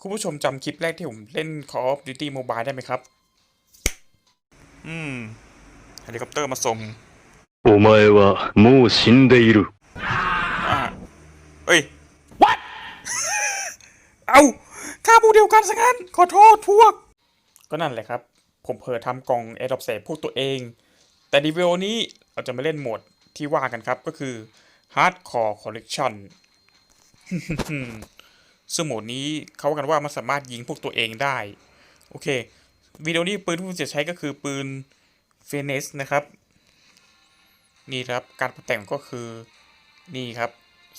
คุณผู้ชมจำคลิปแรกที่ผมเล่น Call of Duty Mobile ได้ไหมครับ อืมเฮลิคอปเตอร์มาส่งโอมาเอวะมูชินเดอิรุอ่าเอ้ย what เอาข้าผู้เดียวกันซะงั้น ขอโทษพวก ก็นั่นแหละครับ ผมเผลอทำกล่องแอดอปเซพวกตัวเอง แต่ดีเวลนี้เราจะมาเล่นโหมดที่ว่ากันครับก็คือ Hardcore Collection ซึ่งโหมดนี้เขากันว่ามันสามารถยิงพวกตัวเองได้ โอเควิดีโอนี้ปืนที่ผมจะใช้ก็คือปืนเฟเนสนะครับ นี่ครับการแต่งก็คือนี่ครับ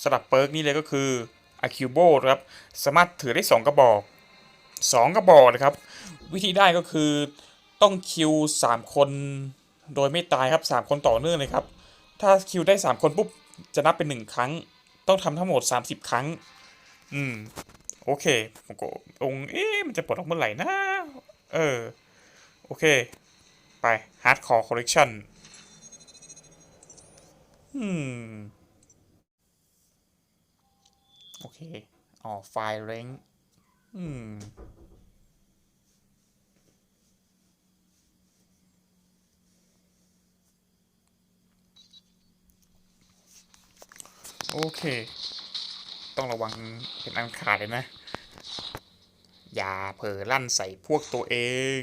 สลับเปิร์กนี่เลยก็คือ a c u b o ครับสามารถถือได้ 2 กระบอก 2 กระบอกนะครับ วิธีได้ก็คือต้องคิว 3 คนโดยไม่ตายครับ 3 คนต่อเนื่องเลยครับ ถ้าคิวได้ 3 คนปุ๊บจะนับเป็น 1 ครั้ง ต้องทำทั้งหมด 30 ครั้ง อืม โอเค ผมก็องเอ๊ะมันจะปลดออกเมื่อไหร่นะ เออ โอเค ไป Hardcore Collection อืม โอเค อ๋อ ไฟล์เร้งอืมโอเค ต้องระวังเป็นอันขาดเลยนะ อย่าเผลอลั่นใส่พวกตัวเอง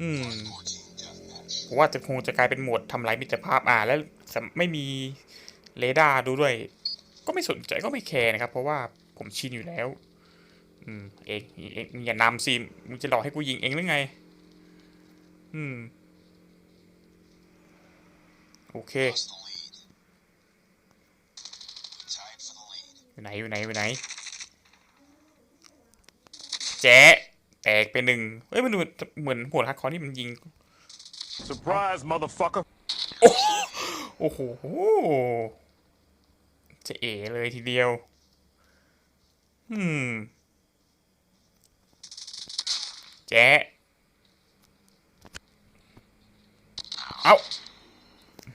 อืมผมว่าจะคงจะกลายเป็นโหมดทำลายมิตรภาพอ่าแล้วไม่มีเรดาร์ดูด้วย ก็ไม่สนใจก็ไม่แคร์นะครับ เพราะว่าผมชินอยู่แล้ว อืมเองเองอย่านำสิมึงจะหลอกให้กูยิงเองหรือไง อืม โอเค อยู่ไหนอยู่ไหนอยู่ไหน แจ๊ะแตกไปหนึ่งเฮ้ยมันดูเหมือนหัวฮักคอร์นี่มันยิง Surprise, motherfucker. โอ้โหจะเอ๋เลยทีเดียว อืม แจ๊ะเอา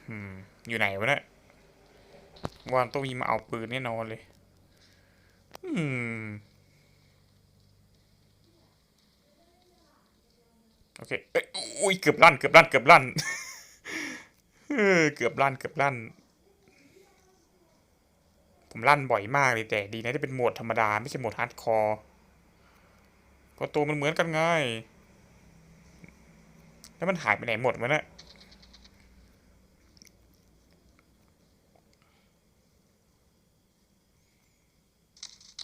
อืมอยู่ไหนวะเนี่ยวันต้องมีมาเอาปืนแน่นอนเลยอืม โอเคเอ้ยอุ้ยเกือบลั่นเกือบลั่นเกือบลั่นเกือบลั่นเกือบลั่น ผมลั่นบ่อยมากเลยแต่ดีนะที่เป็นโหมดธรรมดา ไม่ใช่โหมดฮาร์ดคอร์ก็ตัวมันเหมือนกันไงแล้วมันหายไปไหนหมดวะเนี่ย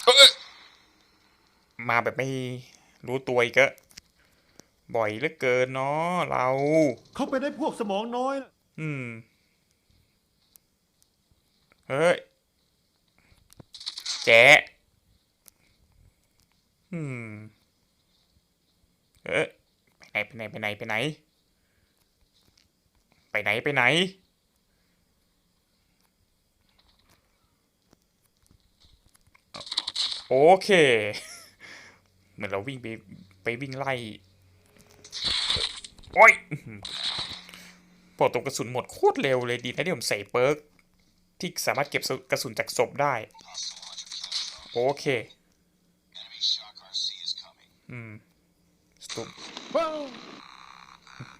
เอ้ย มาแบบไม่รู้ตัวอีกอะบ่อยเหลือเกินเนาะเรา เขาเป็นได้พวกสมองน้อยนะอืม เฮ้ย แจ๊ะอืม เอ๊ะไปไหนไปไหนไปไหน ไปไหน ไปไหน ไปไหน โอเค เหมือนเราวิ่งไปไปวิ่งไล่โอ้ยอื้อหือพอตกกระสุนหมดโคตรเร็วเลยดีนะที่ผมใส่เปิร์กที่สามารถเก็บกระสุนจากศพได้ โอเค อืมสตุป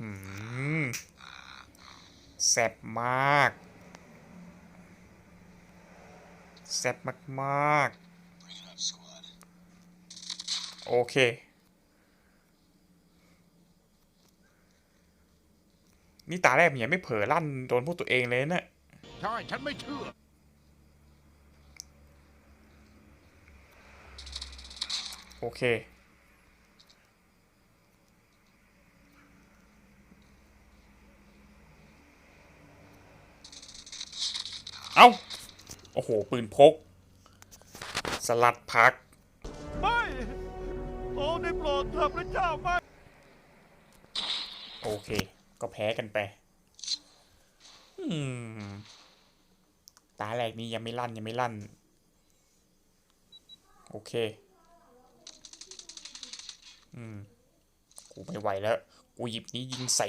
อืมแซ่บมากแซ่บมากๆ โอเค นี่ตาแรกผมยังไม่เผลอลั่นโดนพวกตัวเองเลยนะ ใช่ ฉันไม่เชื่อ โอเค เอา้า โอ้โห ปืนพก สลัดพักไม่ โอ้ได้โปรดเถอะพระเจ้าไม่โอเค ก็แพ้กันไปตาแรกนี้ยังไม่ลั่นยังไม่ลั่น โอเค อืม กูไม่ไหวแล้ว กูหยิบนี้ยิงใส่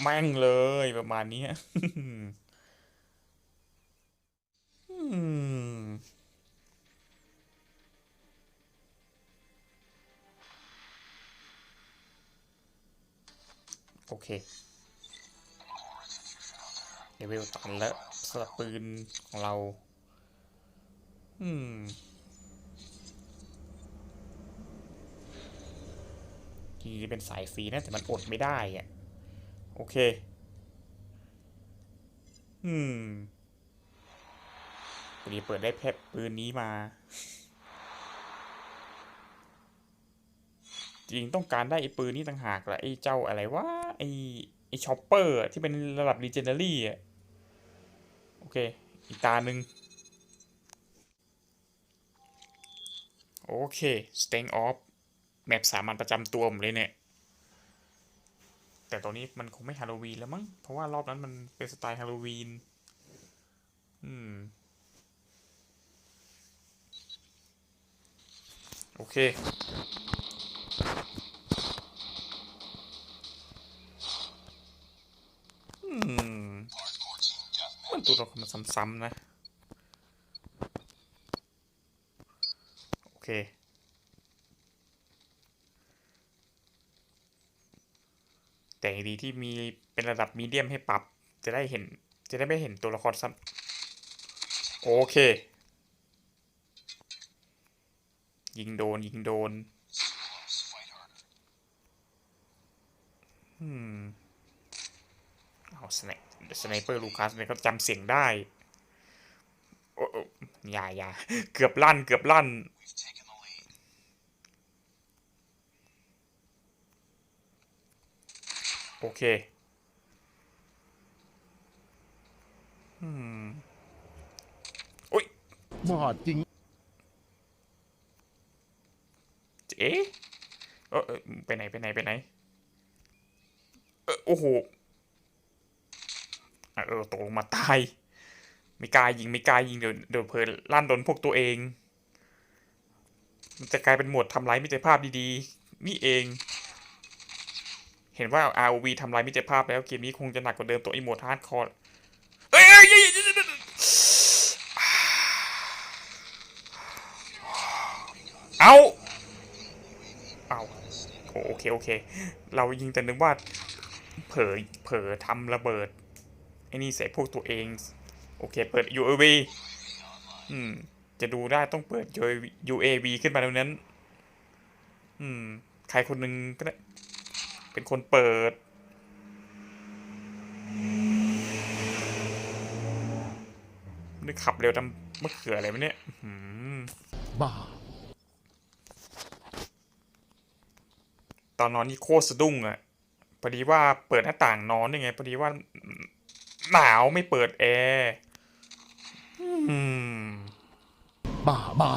แม่งเลยประมาณนี้อืม โอเคเลเวลตันแล้วสลับปืนของเรา อืมจริงๆเป็นสายฟรีนะ แต่มันอดไม่ได้อะโอเค อืมพอดีเปิดได้แพบปืนนี้มา จริงต้องการได้ไอ้ปืนนี้ต่างหากแหละไอ้เจ้าอะไรวะไอ้ไอ้ชอปเปอร์ที่เป็นระดับ Legendary อะโอเค อีกตาหนึ่งโอเค Staying off แมปสามัญประจำตัวผมเลยเนี่ย แต่ตอนนี้มันคงไม่ฮาโลวีนแล้วมั้ง เพราะว่ารอบนั้นมันเป็นสไตล์ฮาโลวีน อืม โอเค มันตัวละครมันซ้ำๆนะ โอเคแต่ยังดีที่มีเป็นระดับมีเดียมให้ปรับ จะได้เห็นจะได้ไม่เห็นตัวละครซ้ำโอเค ยิงโดน ยิงโดน อืมเอาสไนสไนเปอร์ลูคัสเนี่ยเขาจำเสียงได้โอ้โอ้อย่าอย่าเกือบลั่น เกือบลั่น โอเค อืมอุ้ยบ้าจริง เอ๊ะเออเออไปไหน ไปไหน ไปไหนเออ โอ้โหเออตกลงมาตาย ไม่กล้ายิงไม่กล้ายิงเดี๋ยวเดี๋ยวเพลินลั่นโดนพวกตัวเอง มันจะกลายเป็นหมวดทำร้ายมิตรภาพดีๆ นี่เอง เห็นว่า ROV ทำลายมิตรภาพแล้วเกมนี้คงจะหนักกว่าเดิมตัวไอโหมดฮาร์ดคอร์เอ้ยเอ้ยยเอ้ยเอ้าเอาโอโอเคโอเค เรายิงแต่นึกว่า เผลอเผลอทำระเบิดไอ้นี่ใส่พวกตัวเอง โอเค เปิด UAV อืม จะดูได้ต้องเปิด UAV ขึ้นมาตรงนั้น อืม ใครคนหนึ่งก็ได้ เป็นคนเปิดนึกขับเร็วทำมะเขืออะไรวะเนี่ยอื้อหือบ้าตอนนอนนี่โคตรสะดุ้งอะ พอดีว่าเปิดหน้าต่างนอนยังไงพอดีว่าหนาวไม่เปิดแอร์อืมบ้าบ้า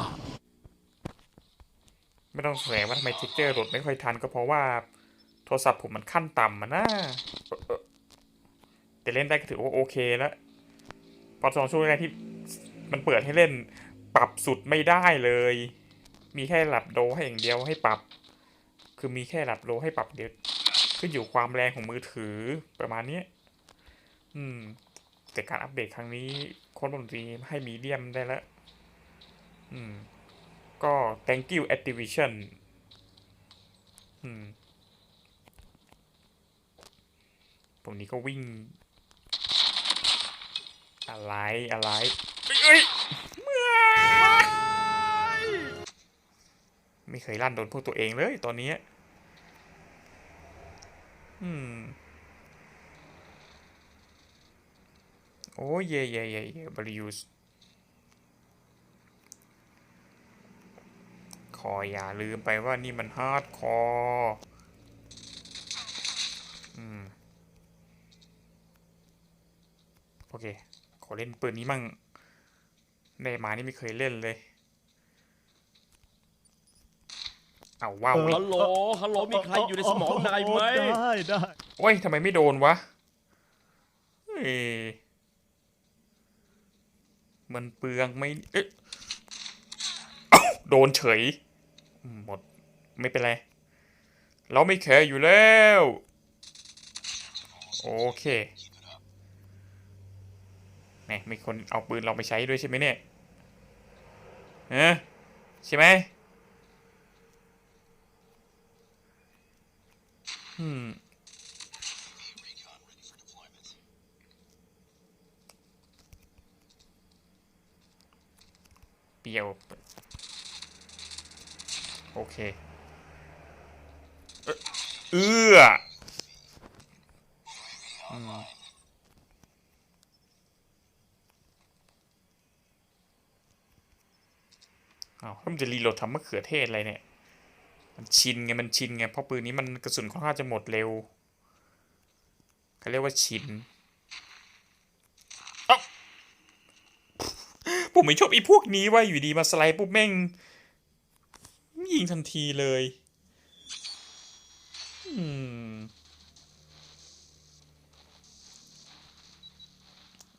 ไม่ต้องแสดงว่าทำไมทิกเกอร์โหลดไม่ค่อยทันก็เพราะว่า โทรศัพท์ผมมันขั้นต่ำอะนะเออเออแต่เล่นได้ก็ถือว่าโอเคแล้วเพอสองช่วงแรกที่มันเปิดให้เล่น ปรับสุดไม่ได้เลย มีแค่ระดับโดให้อย่างเดียวให้ปรับ คือมีแค่ระดับโลให้ปรับเดียว ขึ้นอยู่ความแรงของมือถือประมาณนี้อืม แต่การอัปเดตครั้งนี้โค้ดดนตรีให้มีเดียมได้แล้ว อืม ก็ thank you Activision อืมผมนี้ก็วิ่ง อะไรอะไรเอ้ยเอ้ยไม่เคยลั่นโดนพวกตัวเองเลยตอนนี้ อืมโอ้ยเย่เย่เย่เย่บริยูสคออย่าลืมไปว่านี่มันฮาร์ดคอร์อืมโอเค ขอเล่นปืนนี้มั่งได้มานี่ไม่เคยเล่นเลย เอาว้าวเออฮัลโหลฮัลโหลมีใครอยู่ในสมองนายไหมได้ได้โอ้ยทำไมไม่โดนวะเฮ้ยมันเปลืองไม่เอ๊ะเอ้าโดนเฉยอืมหมดไม่เป็นไร เราไม่แคร์อยู่แล้ว โอเคแหมมีคนเอาปืนเราไปใช้ด้วยใช่ไหมเนี่ยเออใช่ไหม เปียวโอเค เอื้ออืมอ้าจะรีโหลดทำมะเขือเทศอะไรเนี่ย มันชินไงมันชินไงเพราะปืนนี้มันกระสุนค่อนข้างจะหมดเร็วเขาเรียกว่าชินผมไม่ชอบไอ้พวกนี้ว่าอยู่ดีมาสไลด์ปุ๊บแม่งยิงทันทีเลยอืม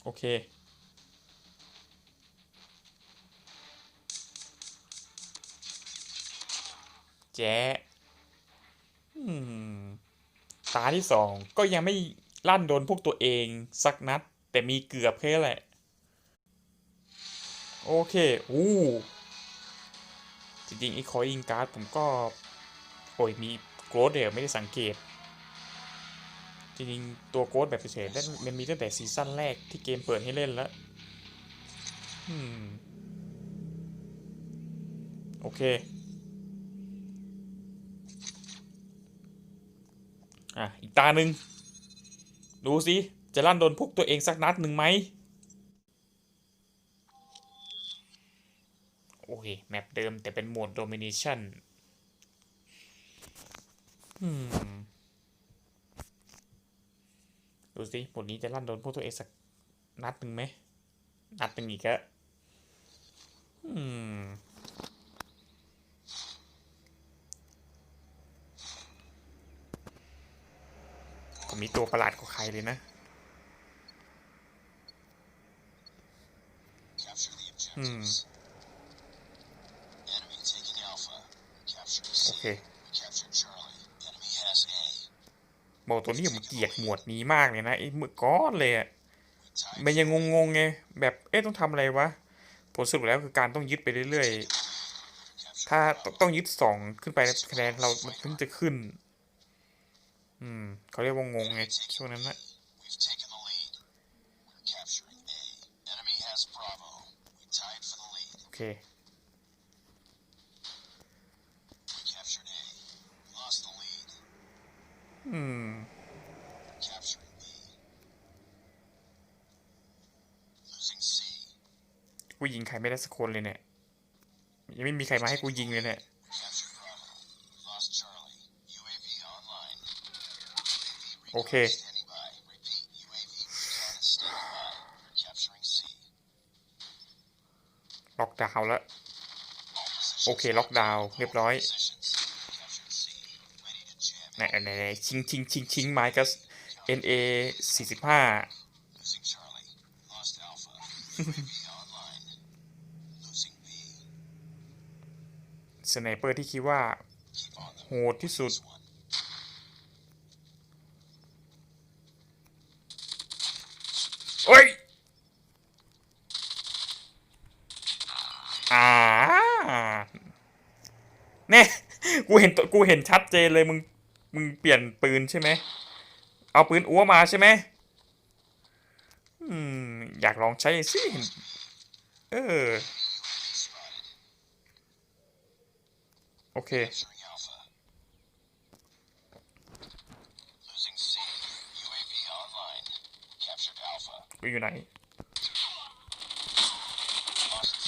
โอเค แจ๊ะตาที่สองก็ยังไม่ลั่นโดนพวกตัวเองสักนัด แต่มีเกือบแค่แหละ โอเคอู้จริงๆไอ้คอยอิงการ์ดผมก็ โอ้ยมีโกรดเดี๋ยวไม่ได้สังเกต จริงๆ ตัวโกรดแบบเฉยๆมันมีตั้งแต่ซีซั่นแรกที่เกมเปิดให้เล่นแล้วโอเค อะอีกตาหนึ่งดูสิจะลั่นโดนพวกตัวเองสักนัดหนึ่งไหมโอเค แมปเดิมแต่เป็นโหมด Domination อืมดูสิโหมดนี้จะลั่นโดนพวกตัวเองสักนัดหนึ่งไหม นัดหนึ่งอีกอะอืม ผมมีตัวประหลาดกว่าใครเลยนะ อืม โอเคโหมดตัวนี้ผมเกลียดหมวดนี้มากเลยนะไอ้มือก้อนเลยอะมันยังงงๆไงแบบเอ๊ะต้องทำอะไรวะผลสรุปแล้วคือการต้องยึดไปเรื่อยๆ ถ้าต้องยึดสองขึ้นไปคะแนนเรามันถึงจะขึ้น อืมเขาเรียกว่างงไงช่วงนั้นนะ We've taken the lead. We're capturing A. Enemy has Bravo. We tied for the lead. โอเค We captured A. Lost the lead. อืม We're capturing B. Losing C. กูยิงใครไม่ได้สักคนเลยเนี่ย ยังไม่มีใครมาให้กูยิงเลยเนี่ย โอเค ล็อกดาวน์แล้ว โอเค ล็อกดาวน์เรียบร้อยไหนไหนชิงชิงชิงชิงไม้ก็ NA สี่สิบห้าสไนเปอร์ที่คิดว่า โหดที่สุด this one. โอ้ยอ่าเน่กูเห็นกูเห็นชัดเจนเลยมึง มึงเปลี่ยนปืนใช่ไหม เอาปืนอัวมาใช่ไหมอืม อยากลองใช้สิเออ โอเค กูอยู่ไหน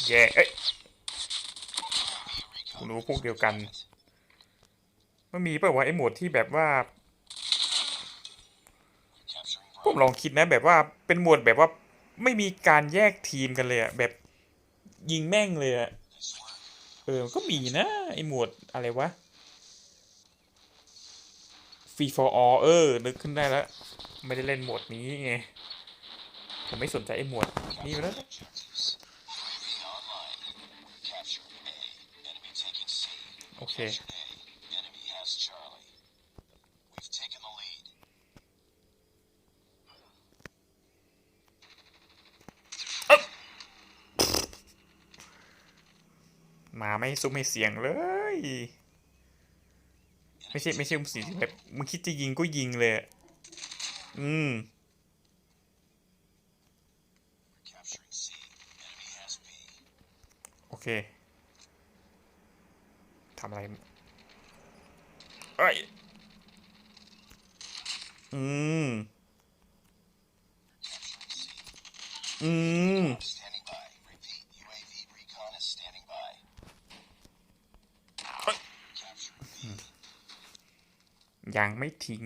แย่เอ้ยกูรู้พวกเดียวกัน มันมีป่าวะไอ้หมวดที่แบบว่าผมลองคิดนะ แบบว่าเป็นหมวดแบบว่าไม่มีการแยกทีมกันเลยอะแบบยิงแม่งเลยอะเออ ก็มีนะ ไอหมวดอะไรวะ Free for all เออ นึกขึ้นได้แล้ว ไม่ได้เล่นหมวดนี้ไง ผมไม่สนใจไอ้หมวดนี่นะโอเคมาไม่ซุ้มไม่เสียงเลย ไม่ใช่ ไม่ใช่มึงสีแบบมึงคิดจะยิงก็ยิงเลย อืม คทำอะไรเอ้ยอืม อืม ยังไม่ทิ้ง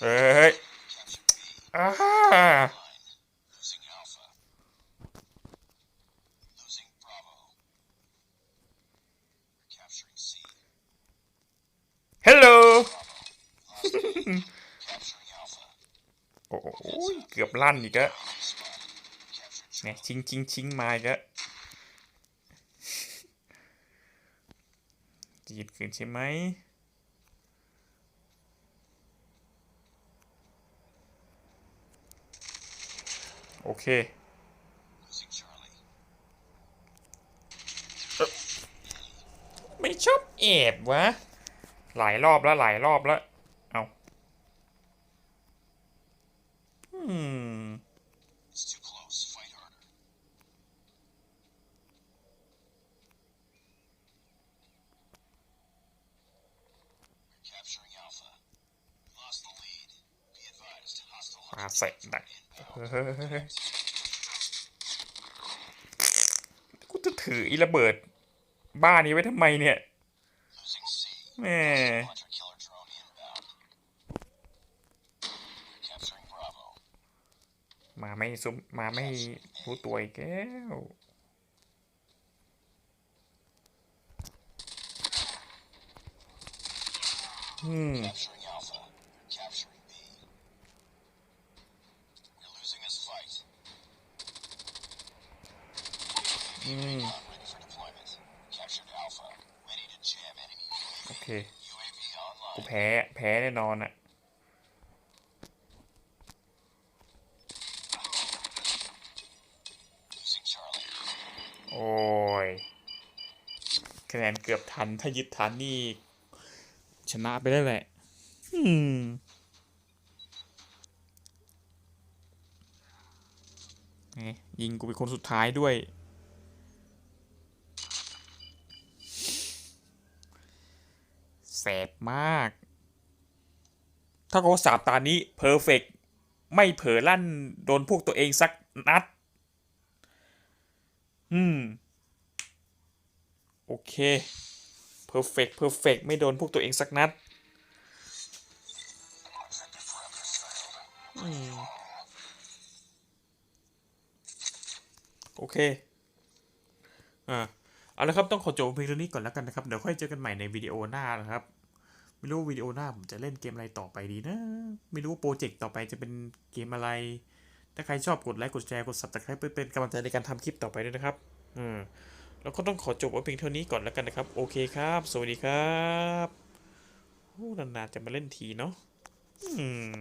เฮ้ย Capture B. อ่า Losing Alpha. Losing Bravo. Capturing C. hello Capturing Alpha. โอ้โหเกือบ ลั่นอีกแล้วเนี่ยชิงชิงชิงมาอีกแล้วจะหยิบคืนใช่ไหมโอเคไม่ชอบแอบวะ หลายรอบแล้วหลายรอบแล้ว เอาอืมา hunter เสร็จดักเฮ้ยกูจะถืออีระเบิด บ้านี้ไว้ทำไมเนี่ยแม่มาไม่ซุมมาไม่รู้ตัวอีกแล้วอืม jam enemy โอเค UAV กู online. แพ้ แพ้แน่นอนอะ Losing Charlie. โอ้ยคะแนนเกือบทัน ถ้ายึดทันนี่ ชนะไปได้แหละอืมนี่ยิงกูเป็นคนสุดท้ายด้วย แสบมาก ถ้าเขาสาบตานี้เพอร์เฟกไม่เผลอลั่นโดนพวกตัวเองสักนัด อืม โอเคเพอร์เฟกเพอร์เฟกไม่โดนพวกตัวเองสักนัด อืม โอเค อ่า เอาละครับต้องขอจบเพียงเท่านี้ก่อนแล้วกันนะครับ เดี๋ยวค่อยเจอกันใหม่ในวิดีโอหน้านะครับ ไม่รู้วิดีโอหน้าผมจะเล่นเกมอะไรต่อไปดีนะ ไม่รู้ว่าโปรเจกต์ต่อไปจะเป็นเกมอะไร ถ้าใครชอบกดไลค์กดแชร์กด subscribe เพื่อเป็นกำลังใจในการทำคลิปต่อไปด้วยนะครับ อืมแล้วก็ต้องขอจบว้เพียงเท่านี้ก่อนแล้วกันนะครับ โอเคครับ สวัสดีครับโอ้นานๆจะมาเล่นทีเนาะอืม